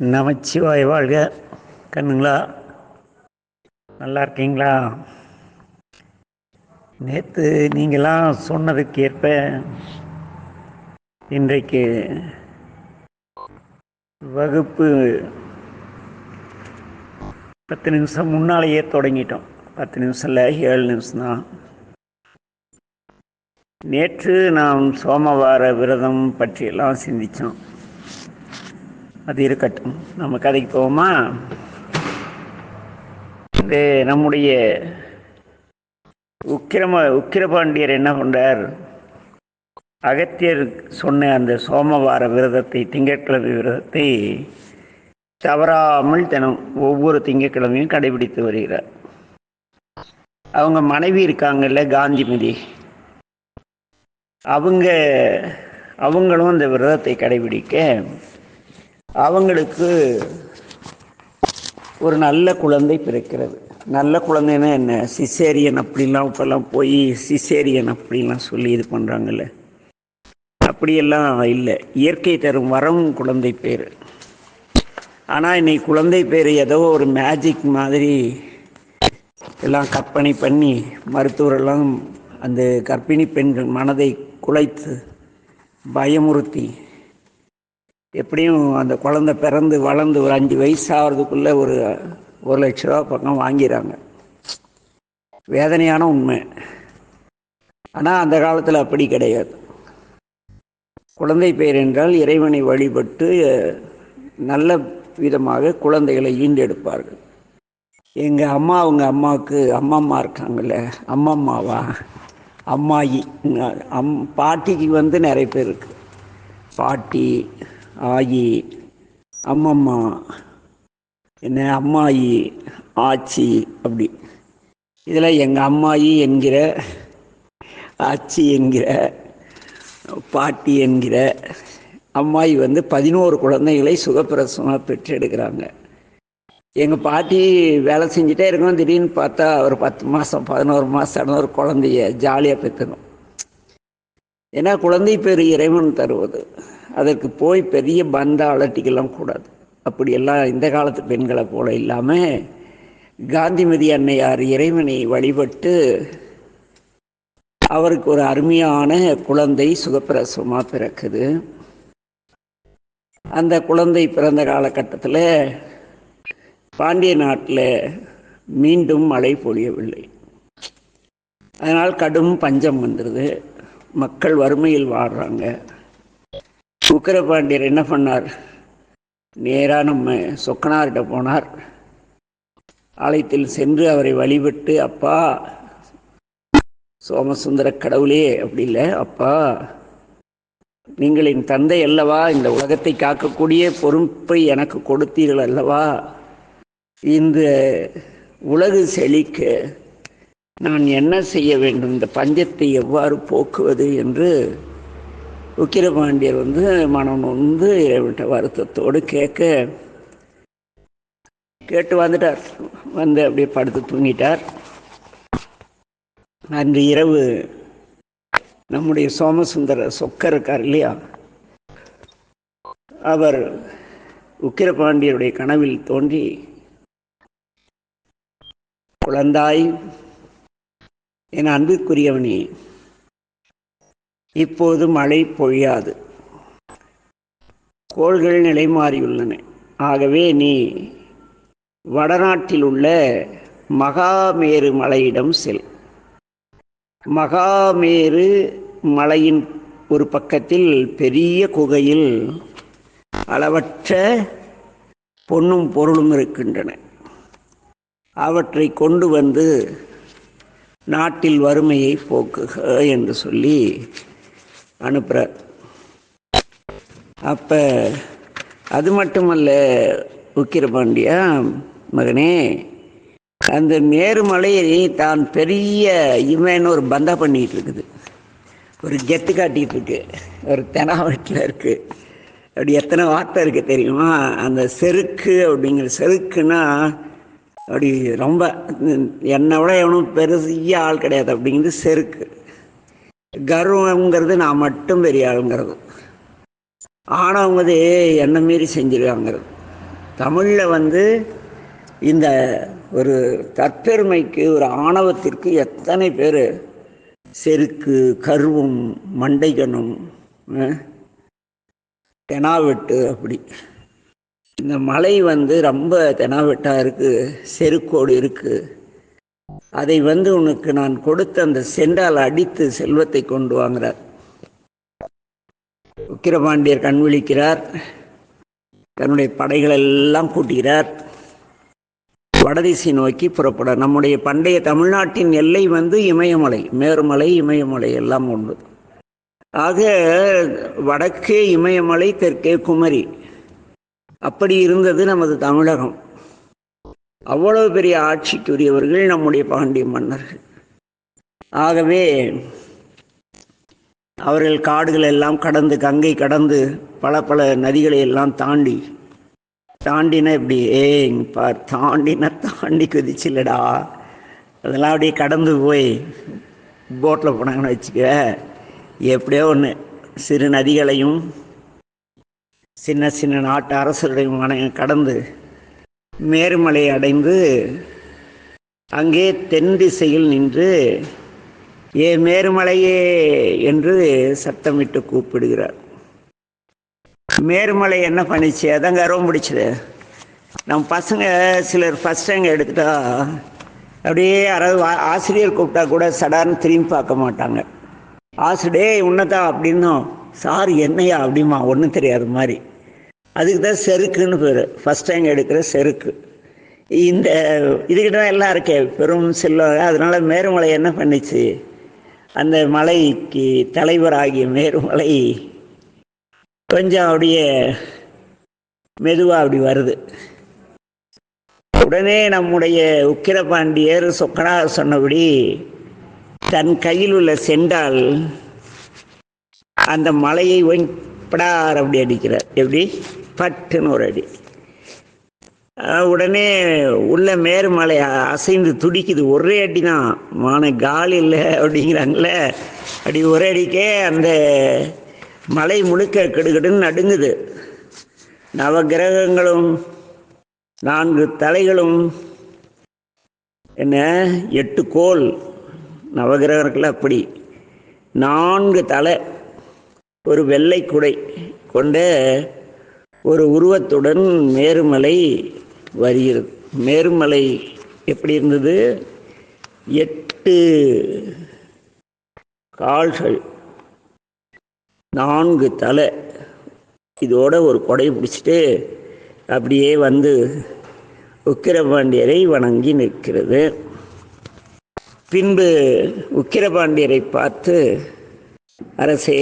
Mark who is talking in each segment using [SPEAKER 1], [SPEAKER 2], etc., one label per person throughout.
[SPEAKER 1] நமச்சிவாய் வாழ்க. கண்ணுங்களா நல்லா இருக்கீங்களா நேற்று நீங்களாம் சொன்னதுக்கேற்ப இன்றைக்கு வகுப்பு பத்து நிமிஷம் முன்னாலேயே தொடங்கிட்டோம். பத்து நிமிஷம் இல்லை ஏழு நிமிஷம் தான் நேற்று நாம் சோமவார விரதம் பற்றியெல்லாம் சிந்தித்தோம் அது இருக்கட்டும். நம்ம கதைக்கு போவோமா? இந்த நம்முடைய உக்கிரம உக்கிரபாண்டியர் என்ன கொண்டார் அகத்தியர் சொன்ன அந்த சோமவார விரதத்தை திங்கட்கிழமை விரதத்தை தவறாமல் தினம் ஒவ்வொரு திங்கட்கிழமையும் கடைபிடித்து வருகிறார். அவங்க மனைவி இருக்காங்கல்ல காந்திமதி. அவங்க அவங்களும் அந்த விரதத்தை கடைபிடிக்க அவங்களுக்கு ஒரு நல்ல குழந்தை பிறக்கிறது. நல்ல குழந்தைன்னா என்ன? சிசேரியன் அப்படிலாம் இப்போல்லாம் போய் சிசேரியன் அப்படிலாம் சொல்லி இது பண்ணுறாங்கல்ல அப்படியெல்லாம் இல்லை. இயற்கை தரும் வரம் குழந்தை பேர். ஆனால் இன்னைக்கு குழந்தை பேர் ஏதோ ஒரு மேஜிக் மாதிரி எல்லாம் கற்பனை பண்ணி மருத்துவரெல்லாம் அந்த கர்ப்பிணி பெண்கள் மனதை குலைத்து பயமுறுத்தி எப்படியும் அந்த குழந்தை பிறந்து வளர்ந்து ஒரு அஞ்சு வயசு ஆகிறதுக்குள்ளே ஒரு ஒரு லட்ச ரூபா பக்கம் வாங்கிறாங்க வேதனையான உண்மை. ஆனால் அந்த காலத்தில் அப்படி கிடையாது. குழந்தை பெயர் என்றால் இறைவனை வழிபட்டு நல்ல விதமாக குழந்தைகளை ஈண்டெடுப்பார்கள். எங்கள் அம்மா அவங்க அம்மாவுக்கு அம்மம்மா இருக்காங்கல்ல அம்மம்மாவா? அம்மாயி அம் பாட்டிக்கு வந்து நிறைய பேர் இருக்கு. பாட்டி ஆயி அம்மம்மா என்ன அம்மாயி ஆச்சி அப்படி. இதில் எங்கள் அம்மாயி என்கிற ஆச்சி என்கிற பாட்டி என்கிற அம்மாயி வந்து பதினோரு குழந்தைகளை சுகப்பிரசமாக பெற்றெடுக்கிறாங்க. எங்கள் பாட்டி வேலை செஞ்சுட்டே இருக்கணும் திடீர்னு பார்த்தா ஒரு பத்து மாதம் பதினோரு மாதம் ஒரு குழந்தைய ஜாலியாக பெற்றணும். ஏன்னா குழந்தை பேர் இறைவன் தருவது. அதற்கு போய் பெரிய பந்த அலட்டிக்கெல்லாம் கூடாது. அப்படியெல்லாம் இந்த காலத்து பெண்களை போல இல்லாமல் காந்திமதி அன்னையார் இறைவனை வழிபட்டு அவருக்கு ஒரு அருமையான குழந்தை சுகப்பிரசவமாக பிறக்குது. அந்த குழந்தை பிறந்த காலகட்டத்தில் பாண்டிய நாட்டில் மீண்டும் மழை பொழியவில்லை. அதனால் கடும் பஞ்சம் வந்துடுது மக்கள் வறுமையில் வாடுறாங்க சுக்கரபாண்டியர் என்ன பண்ணார்? நேராக நம்ம சொக்கனார்கிட்ட போனார். ஆலயத்தில் சென்று அவரை வழிபட்டு அப்பா சோமசுந்தர கடவுளே அப்படி இல்லை அப்பா நீங்கள் என் தந்தை அல்லவா? இந்த உலகத்தை காக்கக்கூடிய பொறுப்பை எனக்கு கொடுத்தீர்கள் அல்லவா? இந்த உலகு செழிக்க நான் என்ன செய்ய வேண்டும்? இந்த பஞ்சத்தை எவ்வாறு போக்குவது? என்று உக்கிரபாண்டியர் வந்து மனம் வந்து இறைவன்கிட்ட வருத்தத்தோடு கேட்க கேட்டு வந்துட்டார். வந்து அப்படியே படுத்து தூங்கிட்டார். அன்று இரவு நம்முடைய சோமசுந்தர சொக்கர் இருக்கார் இல்லையா? அவர் உக்கிரபாண்டியருடைய கனவில் தோன்றி குழந்தாய் என் அன்புக்குரியவனே இப்போது மழை பொழியாது. கோள்கள் நிலை மாறியுள்ளன ஆகவே நீ வடநாட்டில் உள்ள மகாமேரு மலையிடம் செல். மகாமேரு மலையின் ஒரு பக்கத்தில் பெரிய குகையில் அளவற்ற பொன்னும் பொருளும் இருக்கின்றன. அவற்றை கொண்டு வந்து நாட்டில் வறுமையை போக்குக என்று சொல்லி அனுப்புகிறார் அப்போ அது மட்டுமல்ல உக்கிரபாண்டியா மகனே அந்த மேருமலையை தான் பெரிய இவன் ஒரு பந்தா பண்ணிகிட்டு இருக்குது. ஒரு கெத்து காட்டிகிட்டு இருக்கு. ஒரு தெனாவட்டில் இருக்குது அப்படி எத்தனை வார்த்தை இருக்குது தெரியுமா? அந்த செருக்கு அப்படிங்கிற செருக்குன்னா அப்படி ரொம்ப என்னை விட எவனும் பெரிய ஆள் கிடையாது அப்படிங்கிறது செருக்கு. கர்வங்கிறது நான் மட்டும் பெரிய ஆளுங்கிறது. ஆனவங்கது என்னை மீறி செஞ்சிருக்காங்கிறது. தமிழில் வந்து இந்த ஒரு தற்பெருமைக்கு ஒரு ஆணவத்திற்கு எத்தனை பேர் செருக்கு கருவம் மண்டைகணம் தெனாவெட்டு அப்படி. இந்த மலை வந்து ரொம்ப தெனாவெட்டாக இருக்குது செருக்கோடு இருக்குது அதை வந்து உனக்கு நான் கொடுத்த அந்த செண்டால் அடித்து செல்வத்தை கொண்டு வாங்குறார். உக்கிரபாண்டியர் கண் விழிக்கிறார். தன்னுடைய படைகள் எல்லாம் கூட்டுகிறார். வடதிசை நோக்கி புறப்பட நம்முடைய பண்டைய தமிழ்நாட்டின் எல்லை வந்து இமயமலை மேருமலை இமயமலை எல்லாம் உண்டு. ஆக வடக்கே இமயமலை தெற்கே குமரி. அப்படி இருந்தது நமது தமிழகம். அவ்வளவு பெரிய ஆட்சிக்குரியவர்கள் நம்முடைய பாண்டிய மன்னர்கள். ஆகவே அவர்கள் காடுகள் எல்லாம் கடந்து கங்கை கடந்து பல பல நதிகளை எல்லாம் தாண்டி தாண்டின இப்படி ஏங் பார் தாண்டின தாண்டி குதிச்சில்லடா. அதெல்லாம் அப்படியே கடந்து போய் போட்டில் போனாங்கன்னு வச்சுக்க எப்படியோ ஒன்று சிறு நதிகளையும் சின்ன சின்ன நாட்டு அரசர்களையும் கடந்து மேருமலை அடைந்து அங்கே தென் திசையில் நின்று ஏ மேருமலையே என்று சத்தமிட்டு கூப்பிடுகிறார். மேருமலை என்ன பண்ணிச்சு? அதான் ரொம்ப பிடிச்சது. நம்ம பசங்க சிலர் ஃபஸ்ட் ரேங்க் எடுத்துட்டா அப்படியே யாராவது ஆசிரியர் கூப்பிட்டா கூட சடார்னு திரும்பி பார்க்க மாட்டாங்க. ஆசிரியர் உன்னதா அப்படின்னும். சார் என்னையா? அப்படிமா. ஒன்றும் தெரியாத மாதிரி. அதுக்கு தான் செருக்குன்னு பேர். ஃபஸ்ட் டைம் எடுக்கிற செருக்கு. இந்த இதுக்கிட்ட தான் எல்லாம் இருக்கே பெரும் செல்வம். அதனால் மேருமலை என்ன பண்ணிச்சு? அந்த மலைக்கு தலைவராகிய மேருமலை கொஞ்சம் அப்படியே மெதுவாக அப்படி வருது. உடனே நம்முடைய உக்கிரபாண்டியர் சொக்கனாக சொன்னபடி தன் கையில் உள்ள செண்டால் அந்த மலையை படார் அப்படி அடிக்கிறார். எப்படி? பட்டுன்னு ஒரு அடி. உடனே உள்ள மேருமலை அசைந்து துடிக்குது. ஒரே அடி தான் மான கால் இல்லை அப்படிங்கிறாங்களே அப்படி ஒரே அடிக்கே அந்த மலை முழுக்க கெடுகடுன்னு நடுங்குது. நவகிரகங்களும் நான்கு தலைகளும் என்ன? எட்டு கோல். நவகிரகங்கள் அப்படி. நான்கு தலை. ஒரு வெள்ளை குடை கொண்ட ஒரு உருவத்துடன் மேருமலை வருகிறது. மேருமலை எப்படி இருந்தது? எட்டு கால்கள் நான்கு தலை. இதோட ஒரு கொடை பிடிச்சிட்டு அப்படியே வந்து உக்கிரபாண்டியரை வணங்கி நிற்கிறது. பின்பு உக்கிரபாண்டியரை பார்த்து அரசே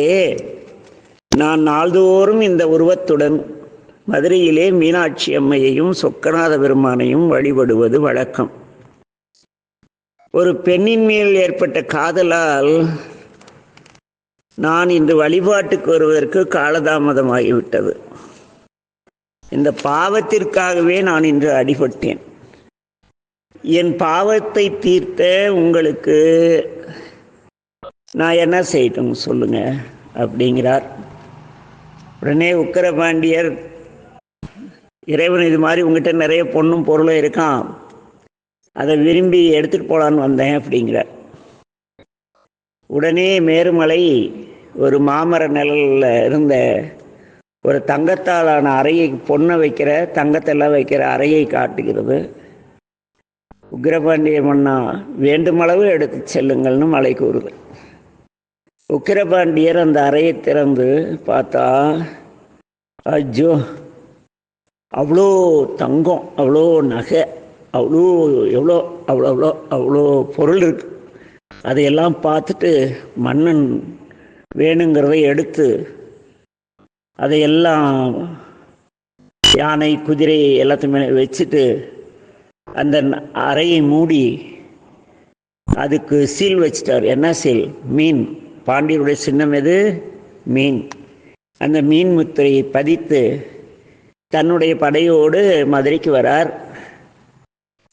[SPEAKER 1] நான் நாள்தோறும் இந்த உருவத்துடன் மதுரையிலே மீனாட்சி அம்மையையும் சொக்கநாத பெருமானையும் வழிபடுவது வழக்கம். ஒரு பெண்ணின் மேல் ஏற்பட்ட காதலால் நான் இன்று வழிபாட்டுக்கு வருவதற்கு காலதாமதமாகிவிட்டது. இந்த பாவத்திற்காகவே நான் இன்று அடிபட்டேன். என் பாவத்தை தீர்த்த உங்களுக்கு நான் என்ன செய்யட்டும் சொல்லுங்க அப்படிங்கிறார். உடனே உக்கரபாண்டியர் இறைவன் இது மாதிரி உங்ககிட்ட நிறைய பொண்ணும் பொருளும் இருக்கான் அதை விரும்பி எடுத்துகிட்டு போகலான்னு வந்தேன் அப்படிங்கிறார் உடனே மேருமலை ஒரு மாமர நிழலில் இருந்த ஒரு தங்கத்தாலான அறையை பொண்ணை வைக்கிற தங்கத்தெல்லாம் வைக்கிற அறையை காட்டுகிறது. உக்ரபாண்டிய மன்னா வேண்டுமளவு எடுத்து செல்லுங்கள்னு மலை கூறுது. உக்கிரபாண்டியர் அந்த அறையை திறந்து பார்த்தா அஜோ அவ்வளோ தங்கம் அவ்வளோ நகை அவ்வளோ எவ்வளோ அவ்வளோ அவ்வளோ அவ்வளோ பொருள் இருக்கு. அதையெல்லாம் பார்த்துட்டு மன்னன் வேணுங்கிறத எடுத்து அதையெல்லாம் யானை குதிரை எல்லாத்தையுமே வச்சுட்டு அந்த ந- அறையை மூடி அதுக்கு சீல் வச்சிட்டார். என்ன சீல்? மீன். பாண்டியருடைய சின்னம் எது? மீன். அந்த மீன் முத்திரையை பதித்து தன்னுடைய படையோடு மதுரைக்கு வரார்.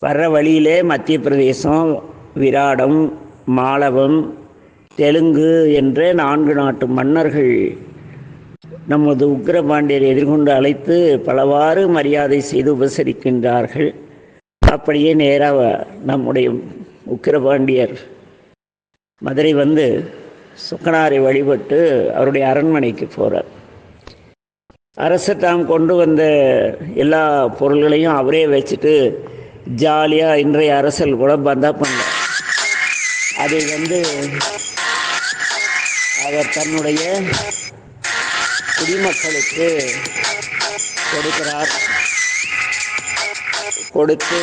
[SPEAKER 1] வர்ற வழியிலே மத்திய பிரதேசம் விராடம் மாலவம் தெலுங்கு என்ற நான்கு நாட்டு மன்னர்கள் நமது உக்ரபாண்டியர் எதிர்கொண்டு அழைத்து பலவாறு மரியாதை செய்து உபசரிக்கின்றார்கள். அப்படியே நேராக நம்முடைய உக்கிரபாண்டியர் மதுரை வந்து சுக்கனாரை வழிபட்டு அவருடைய அரண்மனைக்கு போகிறார் அரசர் தாம் கொண்டு வந்த எல்லா பொருள்களையும் அவரே வச்சுட்டு ஜாலியாக இன்றைய அரசல் கூட பந்தா பண்ண அதை வந்து அவர் தன்னுடைய குடிமக்களுக்கு கொடுக்கிறார். கொடுத்து